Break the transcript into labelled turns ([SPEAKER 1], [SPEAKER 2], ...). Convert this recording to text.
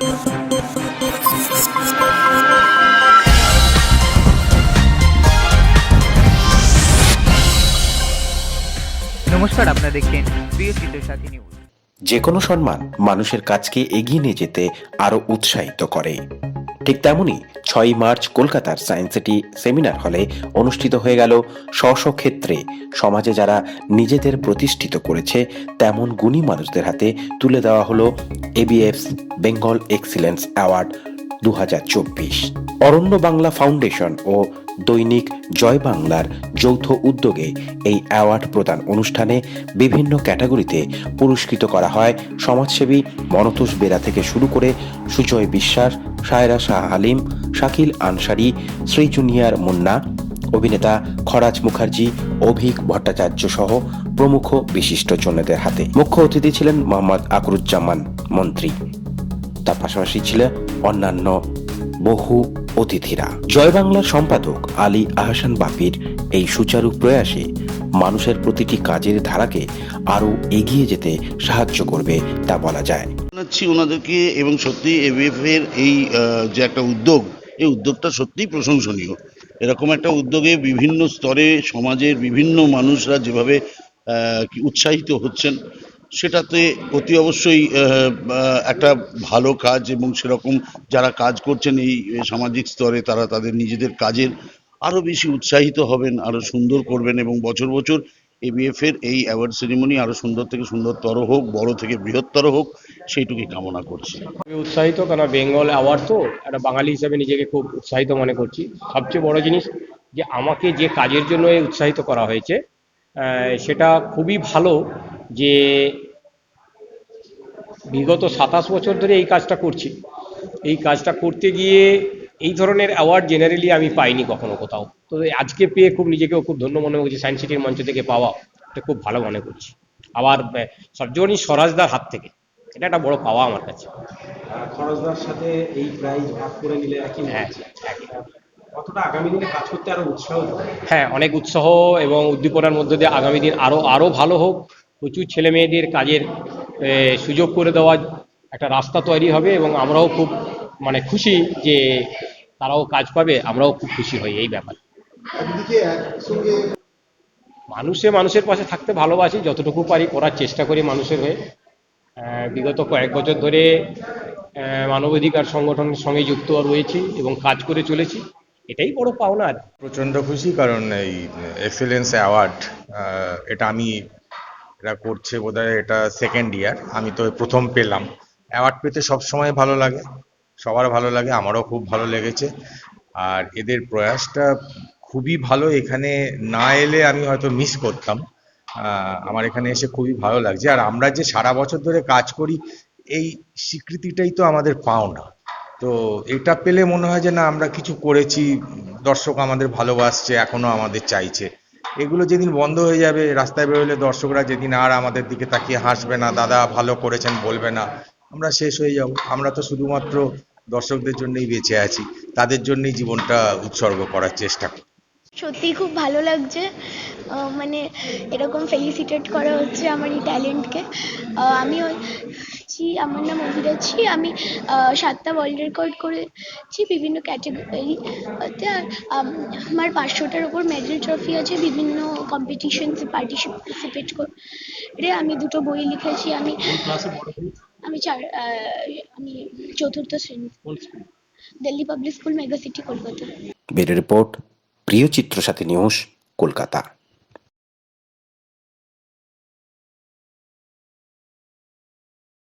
[SPEAKER 1] নমস্কার, আপনারা দেখছেন প্রিয় চিত্রসাথী নিউজ
[SPEAKER 2] যে কোনো সম্মান মানুষের কাজকে এগিয়ে নিয়ে যেতে আরও উৎসাহিত করে। ঠিক তেমনি ছয়ই মার্চ কলকাতার সায়েন্স সিটি সেমিনার হলে অনুষ্ঠিত হয়ে গেল স্ব ক্ষেত্রে সমাজে যারা নিজেদের প্রতিষ্ঠিত করেছে, তেমন গুণী মানুষদের হাতে তুলে দেওয়া হলো এবিএফ বেঙ্গল এক্সিলেন্স অ্যাওয়ার্ড। দু হাজার চব্বিশ। অরণ্য বাংলা ফাউন্ডেশন ও দৈনিক জয় বাংলার যৌথ উদ্যোগে এই অ্যাওয়ার্ড প্রদান অনুষ্ঠানে বিভিন্ন ক্যাটাগরিতে পুরস্কৃত করা হয় সমাজসেবী মনতোষ বেরা থেকে শুরু করে সুজয় বিশ্বাস, সায়রা শাহ হালিম শাকিল আনসারি, শ্রী জুনিয়র মুন্না, অভিনেতা খরাজ মুখার্জি, অভিক ভট্টাচার্য সহ প্রমুখ বিশিষ্ট বিশিষ্টজনদের হাতে। মুখ্য অতিথি ছিলেন মোহাম্মদ আকরুজ্জামান মন্ত্রী। তার পাশাপাশি ছিল অন্যান্য বহু অতিথিরা। জয় বাংলার সম্পাদক আলী আহসান বাপির এই সুচারু প্রয়াসে মানুষের প্রতিটি কাজের ধারাকে আরও এগিয়ে যেতে সাহায্য করবে তা বলা যায়।
[SPEAKER 3] জানাচ্ছি ওনাদেরকে এবং সত্যি এবিএফ এর এই যে একটা উদ্যোগ, এই উদ্যোগটা সত্যিই প্রশংসনীয়। এরকম একটা উদ্যোগে বিভিন্ন স্তরে, সমাজের বিভিন্ন মানুষরা যেভাবে উৎসাহিত হচ্ছেন সেটাতে অতি অবশ্যই একটা ভালো কাজ এবং সেরকম যারা কাজ করছেন এই সামাজিক স্তরে তারা তাদের নিজেদের কাজের আরও বেশি উৎসাহিত হবেন আরও সুন্দর করবেন এবং বছর বছর এবিএফ এই অ্যাওয়ার্ড সেরিমনি আরও সুন্দর থেকে সুন্দরতর হোক, বড় থেকে বৃহত্তর হোক, সেইটুকুই কামনা করছি।
[SPEAKER 4] খুবই উৎসাহিত কারণ বেঙ্গল অ্যাওয়ার্ড তো, একটা বাঙালি হিসাবে নিজেকে খুব উৎসাহিত মনে করছি। সবচেয়ে বড় জিনিস যে আমাকে যে কাজের জন্য উৎসাহিত করা হয়েছে সেটা খুবই ভালো যে বিগত সাতাশ বছর ধরে এই কাজটা করছি। এই কাজটা করতে গিয়ে এই ধরনের অ্যাওয়ার্ড জেনারেলি আমি পাইনি কখনো কোথাও। তো আজকে পেয়ে খুব নিজেকেও খুব ধন্য মনে করছি সায়েন্স সিটির মঞ্চ থেকে পাওয়া এটা খুব ভালো মনে করছি। আবার আহ, সর্বজনী স্বরাজদার হাত থেকে এটা একটা বড় পাওয়া আমার কাছে।
[SPEAKER 5] খরচদার সাথে এই প্রাইজ ভাগ করে নিলে একই
[SPEAKER 4] হ্যাঁ
[SPEAKER 5] কতটা আগামী দিনে কাজ করতে আরও উৎসাহ
[SPEAKER 4] হ্যাঁ অনেক উৎসাহ এবং উদ্দীপনার মধ্যে দিয়ে আগামী দিন আরও আরও ভালো হোক। প্রচুর ছেলে মেয়েদের কাজের সুযোগ করে দেওয়ার একটা রাস্তা তৈরি হবে এবং আমরাও খুব মানে খুশি যে তারাও কাজ পাবে আমরাও খুব খুশি হই এই ব্যাপারে। মানুষে মানুষের পাশে থাকতে ভালোবাসি যতটুকু পারি করার চেষ্টা করি মানুষের হয়ে। বিগত কয়েক বছর ধরে মানবাধিকার সংগঠনের সঙ্গে যুক্ত রয়েছি এবং কাজ করে চলেছি। এটাই বড় পাওনা। আর
[SPEAKER 6] প্রচণ্ড খুশি কারণ এই এক্সেলেন্স অ্যাওয়ার্ড এটা আমি এটা করছে বোধহয় এটা সেকেন্ড ইয়ার আমি তো প্রথম পেলাম। অ্যাওয়ার্ড পেতে সব সময় ভালো লাগে, সবার ভালো লাগে, আমারও খুব ভালো লেগেছে। আর এদের প্রয়াসটা খুবই ভালো, এখানে না এলে আমি হয়তো মিস করতাম। আমার এখানে এসে খুবই ভালো লাগছে। আর আমরা যে সারা বছর ধরে কাজ করি, এই স্বীকৃতিটাই তো আমাদের পাওনা। তো এটা পেলে মনে হয় যে না, আমরা কিছু করেছি, দর্শক আমাদের ভালোবাসছে, এখনও আমাদের চাইছে। এগুলো যেদিন বন্ধ হয়ে যাবে, রাস্তায় বেরোলে দর্শকরা যেদিন আর আমাদের দিকে তাকিয়ে হাসবে না, দাদা, ভালো করেছেন বলবে না। আমরা শেষ হয়ে যাব। আমরা তো শুধুমাত্র দর্শকদের জন্যই বেঁচে আছি। তাদের জন্যই জীবনটা উৎসর্গ করার চেষ্টা করি।
[SPEAKER 7] সত্যিই খুব ভালো লাগছে। মানে এরকম ফেলিসিটেট করা হচ্ছে আমার এই ট্যালেন্টকে। আমি হচ্ছি আমার নাম অভিরাজি আমি আহ, সাতটা ওয়ার্ল্ড রেকর্ড করেছি বিভিন্ন ক্যাটাগরিতে আর আম, আমার পাঁচশোটার ওপর মেডেল ট্রফি আছে বিভিন্ন কম্পিটিশনসে পার্টিসিপেট করে আমি দুটো বই লিখেছি আমি আমি চার আহ, আমি চতুর্থ শ্রেণি। Delhi public school mega city Kolkata.
[SPEAKER 2] বের রিপোর্ট প্রিয় চিত্র সাথী নিউজ কলকাতা।